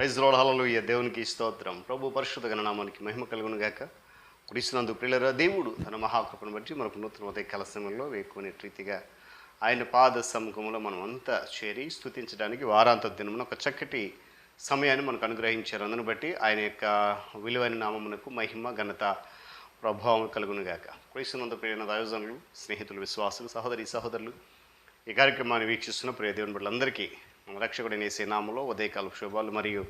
Praise road హల్లెలూయా. దేవునికి స్తోత్రం. ప్రభు పరిశుద్ధ గణనామానికి మహిమ కలుగును గాక. కురిసినందు ప్రియుల దేవుడు తన మహాకృపను బట్టి మనకు నూతన ఉదయ కలసంలో వేకునే రీతిగా ఆయన పాద సముఖంలో మనం అంతా చేరి స్థుతించడానికి వారాంత దినమున ఒక చక్కటి సమయాన్ని మనకు అనుగ్రహించారు. అందును బట్టి ఆయన యొక్క విలువైన నామమునకు మహిమ ఘనత ప్రభావం కలుగును గాక. కురిసినందు ప్రియుల దయోజనులు స్నేహితులు విశ్వాసులు సహోదరి సహోదరులు ఈ కార్యక్రమాన్ని వీక్షిస్తున్న ప్రియ దేవుని బిడ్డలందరికీ రక్షకుడి నీ వేసే నామంలో ఉదయకాల శుభాలు మరియు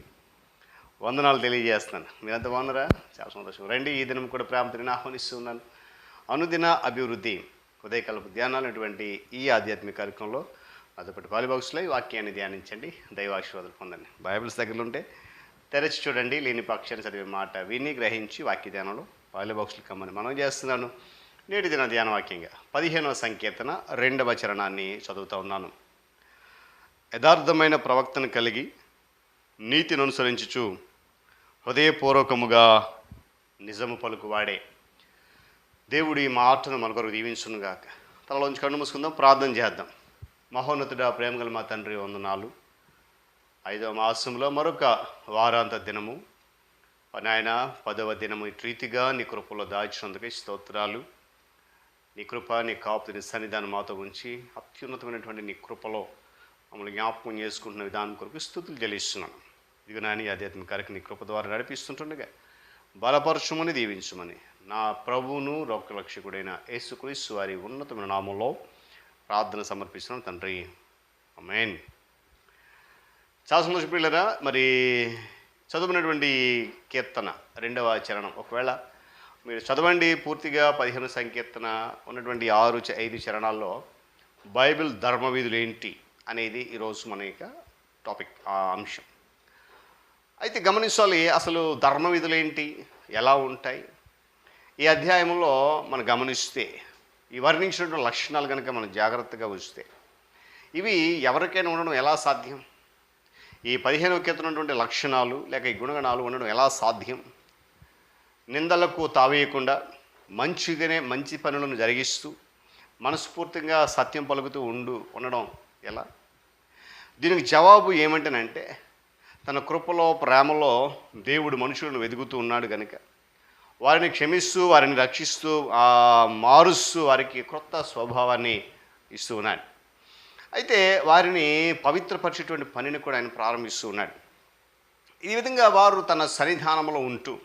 వందనాలు తెలియజేస్తున్నాను. మీరంతా బాగున్నారా? చాలా సంతోషం. రండి ఈ దినం కూడా ప్రేమతో ఆహ్వానిస్తున్నాను. అనుదిన అభివృద్ధి ఉదయకాలపు ధ్యానాలు అటువంటి ఈ ఆధ్యాత్మిక కార్యక్రమంలో అదొకటి పాలిబాక్స్లో ఈ వాక్యాన్ని ధ్యానించండి. దైవాశీర్వాదాలు పొందండి. బైబిల్స్ దగ్గర ఉంటే తెరచి చూడండి లేని పక్షాన్ని చదివే మాట విని గ్రహించి వాక్య ధ్యానంలో పాలిబాక్స్లు కమ్మని మనం చేస్తున్నాను. నేటి దిన ధ్యాన వాక్యంగా పదిహేనవ సంకీర్తన రెండవ చరణాన్ని చదువుతూ ఉన్నాను. యథార్థమైన ప్రవక్తను కలిగి నీతిని అనుసరించుచు హృదయపూర్వకముగా నిజము పలుకువాడే దేవుడు ఈ మాటను మన కొరకు దీవించునుగాక. తలలోంచి కన్ను మూసుకుందాం ప్రార్థన చేద్దాం. మహోన్నతుడ ప్రేమగల మా తండ్రి వందనాలు. ఐదవ మాసంలో మరొక వారాంత దినము. నాయన పదవ దినము ప్రీతిగా నీ కృపలో దాచినందుకు స్తోత్రాలు. నీ కృప నీ కాపు నీ సన్నిధానం మాతో ఉంచి అత్యున్నతమైనటువంటి నీ కృపలో మమ్మల్ని జ్ఞాపకం చేసుకుంటున్న విధానం కొరకు స్థుతులు చెల్లిస్తున్నాను. ఇదిగో నాని ఆధ్యాత్మిక కార్యక్రమం నీ కృప ద్వారా నడిపిస్తుంటుండగా బలపరచుమని దీవించమని నా ప్రభువును రక్షకుడైన యేసుక్రీస్తు వారి ఉన్నతమైన నామంలో ప్రార్థన సమర్పిస్తున్నాను తండ్రి. అమేన్ చాలా సంతోష పిల్లరా మరి చదువునటువంటి కీర్తన రెండవ చరణం. ఒకవేళ మీరు చదవండి పూర్తిగా పదిహేను సంకీర్తన ఉన్నటువంటి ఆరు చ- ఐదు చరణాల్లో బైబిల్ ధర్మవిధులు ఏంటి? అనేది ఈరోజు మన యొక్క టాపిక్ ఆ అంశం. అయితే గమనించాలి అసలు ధర్మవిధులు ఏంటి? ఎలా ఉంటాయి? ఈ అధ్యాయంలో మనం గమనిస్తే ఈ వర్ణించినటువంటి లక్షణాలు కనుక మనం జాగ్రత్తగా ఉంచితే ఇవి ఎవరికైనా ఉండడం ఎలా సాధ్యం? ఈ పదిహేను ఉన్నటువంటి లక్షణాలు లేక ఈ గుణగణాలు ఉండడం ఎలా సాధ్యం? నిందలకు తావేయకుండా మంచిగానే మంచి పనులను జరిగిస్తూ మనస్ఫూర్తిగా సత్యం పలుకుతూ ఉండు ఉండడం ఎలా? దీనికి జవాబు ఏమంటేనంటే తన కృపలో ప్రేమలో దేవుడు మనుషులను వెతుకుతూ ఉన్నాడు కనుక వారిని క్షమిస్తూ వారిని రక్షిస్తూ మారుస్తూ వారికి క్రొత్త స్వభావాన్ని ఇస్తూ ఉన్నాడు. అయితే వారిని పవిత్రపరిచేటువంటి పనిని కూడా ఆయన ప్రారంభిస్తూ ఉన్నాడు. ఈ విధంగా వారు తన సన్నిధానంలో ఉంటూ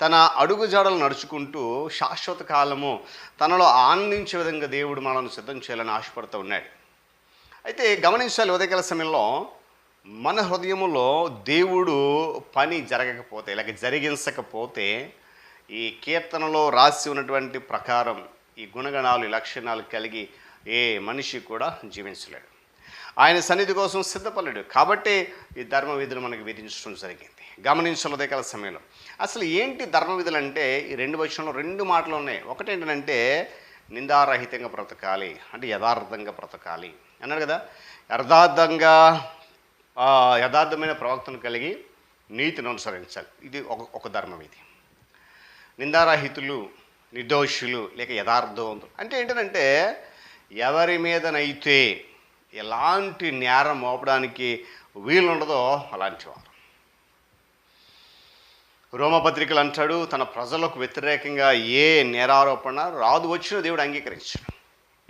తన అడుగుజాడలు నడుచుకుంటూ శాశ్వత కాలము తనలో ఆనందించే విధంగా దేవుడు మనల్ని సిద్ధం చేయాలని ఆశపడుతూ ఉన్నాడు. అయితే గమనించాలి ఉదయకాల సమయంలో మన హృదయంలో దేవుడు పని జరగకపోతే లేక జరిగించకపోతే ఈ కీర్తనలో రాసి ఉన్నటువంటి ప్రకారం ఈ గుణగణాలు ఈ లక్షణాలు కలిగి ఏ మనిషి కూడా జీవించలేడు. ఆయన సన్నిధి కోసం సిద్ధపడలేడు. కాబట్టి ఈ ధర్మ విధులు మనకి విధించడం జరిగింది. గమనించాలి ఉదయకాల సమయంలో. అసలు ఏంటి ధర్మ విధులు అంటే ఈ రెండు వచనంలో రెండు మాటలు ఉన్నాయి. ఒకటి ఏంటంటే నిందారహితంగా బ్రతకాలి అంటే యథార్థంగా బ్రతకాలి. అన్నాడు కదా? యథార్థంగా యథార్థమైన ప్రవక్తను కలిగి నీతిని అనుసరించాలి. ఇది ఒక ఒక ధర్మం ఇది. నిందారహితులు నిర్దోషులు లేక యథార్థవంతులు. అంటే ఏంటంటే ఎవరి మీదనైతే ఎలాంటి నేరం మోపడానికి వీలుండదో అలాంటి వారు. రోమపత్రికలు అంటాడు తన ప్రజలకు వ్యతిరేకంగా ఏ నేరారోపణ రాదు వచ్చిన దేవుడు అంగీకరించాడు.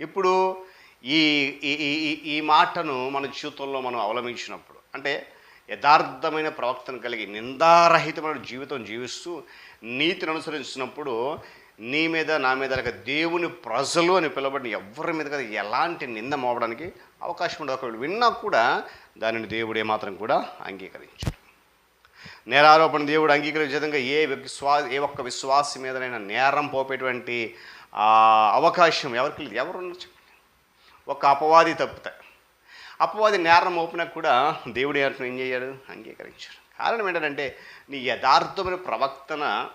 ఇప్పుడు ఈ ఈ ఈ- ఈ- మాటను మన జీవితంలో మనం అవలంబించినప్పుడు అంటే యథార్థమైన ప్రవక్తను కలిగి నిందారహితమైన జీవితం జీవిస్తూ నీతిని అనుసరించినప్పుడు నీ మీద నా మీద లేక దేవుని ప్రజలు అని పిలవబడిన ఎవరి మీద కదా ఎలాంటి నింద మోపడానికి అవకాశం ఉండదు. ఒకవేళ విన్నా కూడా దానిని దేవుడు ఏమాత్రం కూడా అంగీకరించాడు. నేరారోపణ దేవుడు అంగీకరించే విధంగా ఏ విశ్వా ఏ ఒక్క విశ్వాసి మీదనైనా నేరం పోపేటువంటి అవకాశం ఎవరికి లేదు. ఎవరు చెప్పండి ఒక అపవాది తప్పుతాయి. అపవాది నేరం మోపినా కూడా దేవుడు ఏం చేయాడు? అంగీకరించాడు. కారణం ఏంటంటే నీ యథార్థమైన ప్రవక్తన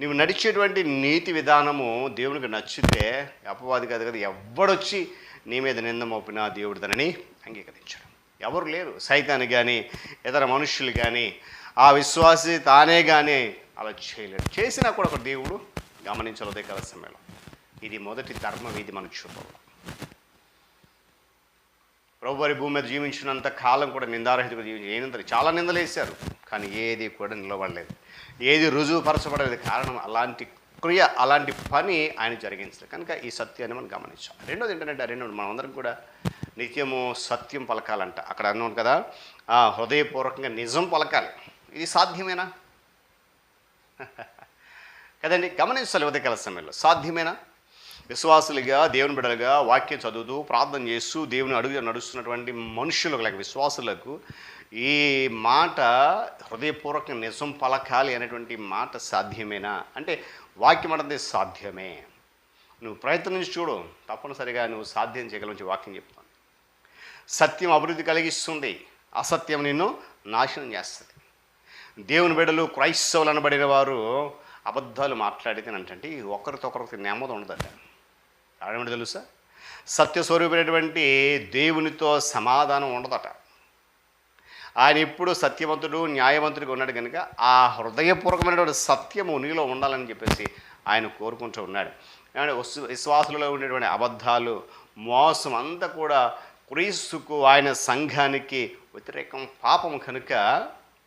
నువ్వు నడిచేటువంటి నీతి విధానము దేవునికి నచ్చితే అపవాది కాదు కదా ఎవడొచ్చి నీ మీద నింద మోపినా దేవుడు తనని అంగీకరించాడు. ఎవరు లేరు. సైతాన్ని కానీ ఇతర మనుషులు కానీ ఆ విశ్వాసి తానే కానీ అలా చేయలేడు. చేసినా కూడా ఒక దేవుడు గమనించలేదే కదా సమయంలో. ఇది మొదటి ధర్మం ఇది మనకు చూడాలి ప్రభువారి భూమి మీద జీవించినంత కాలం కూడా నిందారహితంగా జీవించి ఏనంత చాలా నిందలు వేశారు. కానీ ఏది కూడా నిలబడలేదు. ఏది రుజువుపరచబడలేదు. కారణం అలాంటి క్రియ అలాంటి పని ఆయన జరిగించలేదు. కనుక ఈ సత్యాన్ని మనం గమనించాం రెండోది ఏంటంటే రెండు మనమందరం కూడా నిత్యము సత్యం పలకాలంట. అక్కడ అన్నాను కదా హృదయపూర్వకంగా నిజం పలకాలి. ఇది సాధ్యమేనా? కదండి గమనించాలి ఉదయకాల సమయంలో. సాధ్యమేనా? విశ్వాసులుగా దేవుని బిడలుగా వాక్యం చదువుతూ ప్రార్థన చేస్తూ దేవుని అడుగు నడుస్తున్నటువంటి మనుషులకు లేక విశ్వాసులకు ఈ మాట హృదయపూర్వక నిజం పలకాలి అనేటువంటి మాట సాధ్యమేనా? అంటే వాక్యం అంటే సాధ్యమే. నువ్వు ప్రయత్నించి చూడు తప్పనిసరిగా నువ్వు సాధ్యం చేయగలని వాక్యం చెప్తాను సత్యం అభివృద్ధి కలిగిస్తుంది. అసత్యం నిన్ను నాశనం చేస్తుంది. దేవుని బిడలు క్రైస్తవులు అనబడిన వారు అబద్ధాలు మాట్లాడితే అంటే ఒకరితో ఒకరికి నెమ్మది ఉండదట కారణం తెలుసా? సత్యస్వరూపమైనటువంటి దేవునితో సమాధానం ఉండదట. ఆయన ఎప్పుడు సత్యవంతుడు న్యాయవంతుడిగా ఉన్నాడు కనుక ఆ హృదయపూర్వకమైనటువంటి సత్యము నీలో ఉండాలని చెప్పేసి ఆయన కోరుకుంటూ ఉన్నాడు. విశ్వాసులలో ఉండేటువంటి అబద్ధాలు మోసం అంతా కూడా క్రీస్తుకు ఆయన సంఘానికి వ్యతిరేకం పాపం కనుక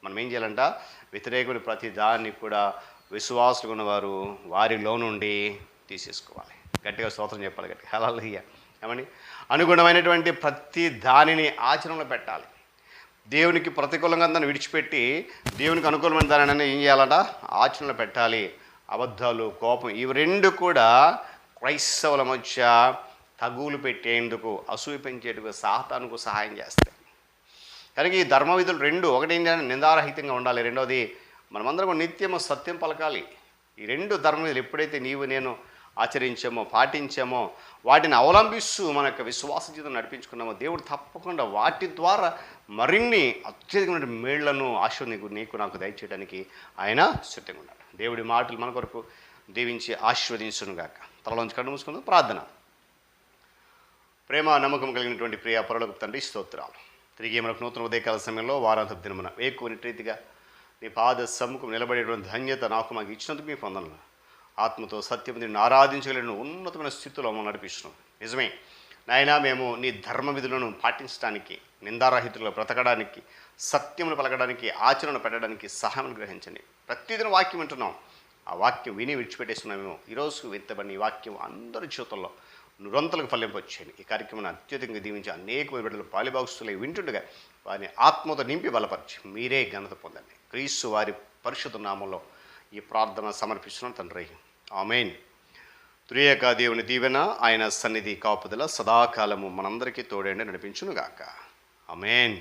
మనం ఏం చేయాలంట? వ్యతిరేకుడు ప్రతి దాన్ని కూడా విశ్వాసులు ఉన్నవారు వారిలో నుండి తీసేసుకోవాలి. గట్టిగా స్తోత్రం చెప్పాలి గట్టిగా. హల్లెలూయా. ఏమండి? అనుగుణమైనటువంటి ప్రతి దానిని ఆచరణలో పెట్టాలి. దేవునికి ప్రతికూలంగా దాన్ని విడిచిపెట్టి దేవునికి అనుకూలమైన దానిని ఏం చేయాలంట? ఆచరణలో పెట్టాలి. అబద్ధాలు కోపం ఇవి రెండు కూడా క్రైస్తవుల మధ్య తగులు పెట్టేందుకు అసూయ పెంచేందుకు సాతానుకు సహాయం చేస్తాయి. కనుక ఈ ధర్మ విధులు రెండు ఒకటి ఏంటంటే నిందారహితంగా ఉండాలి. రెండవది మనమందరం నిత్యము సత్యం పలకాలి. ఈ రెండు ధర్మ విధులు ఎప్పుడైతే నీవు నేను ఆచరించామో పాటించామో వాటిని అవలంబిస్తూ మన యొక్క విశ్వాస జీవితం నడిపించుకున్నామో దేవుడు తప్పకుండా వాటి ద్వారా మరిన్ని అత్యధికమైన మేళ్ళను ఆశ నీకు నీకు నాకు దయచేయడానికి ఆయన సిద్ధంగా ఉన్నాడు. దేవుడి మాటలు మన కొరకు దీవించి ఆశీర్వదించునుగాక తలలోంచి కళ్ళు మూసుకుందాం ప్రార్థన. ప్రేమ నమ్మకం కలిగినటువంటి ప్రియ పరులకు తండ్రి స్తోత్రాలు. తిరిగి మనకు నూతన ఉదయకాల సమయంలో వారాంత దినమున వేకుని రీతిగా నీ పాద సమ్ముఖం నిలబడేటువంటి ధన్యత నాకు మాకు ఇచ్చినందుకు మీ పొందను ఆత్మతో సత్యం నిన్ను ఆరాధించగలిగిన ఉన్నతమైన స్థితిలో మమ్మల్ని నడిపిస్తున్నాం నిజమే. నాయనా మేము నీ ధర్మ విధులను పాటించడానికి నిందారహితులు బ్రతకడానికి సత్యమును పలకడానికి ఆచరణ పెట్టడానికి సహాయం గ్రహించండి. ప్రతిదిన వాక్యం వింటున్నాం. ఆ వాక్యం విని విడిచిపెట్టేస్తున్నామేమో. ఈరోజు వింతబడిన ఈ వాక్యం అందరి జీవితంలో నిరంతరకు ఫలింపొచ్చేయండి ఈ కార్యక్రమాన్ని అత్యధికంగా దీవించి అనేక బిడ్డలు పాలిభాగస్తులై వింటుండగా వారిని ఆత్మతో నింపి బలపరిచి మీరే ఘనత పొందండి. క్రీస్తు వారి పరిశుద్ధ నామంలో ఈ ప్రార్థన సమర్పిస్తున్నాం తండ్రి. ఆమెన్. త్రియేక దేవుని దీవెన ఆయన సన్నిధి కాపుదల సదాకాలము మనందరికీ తోడేండి నడిపించునుగాక. ఆమెన్.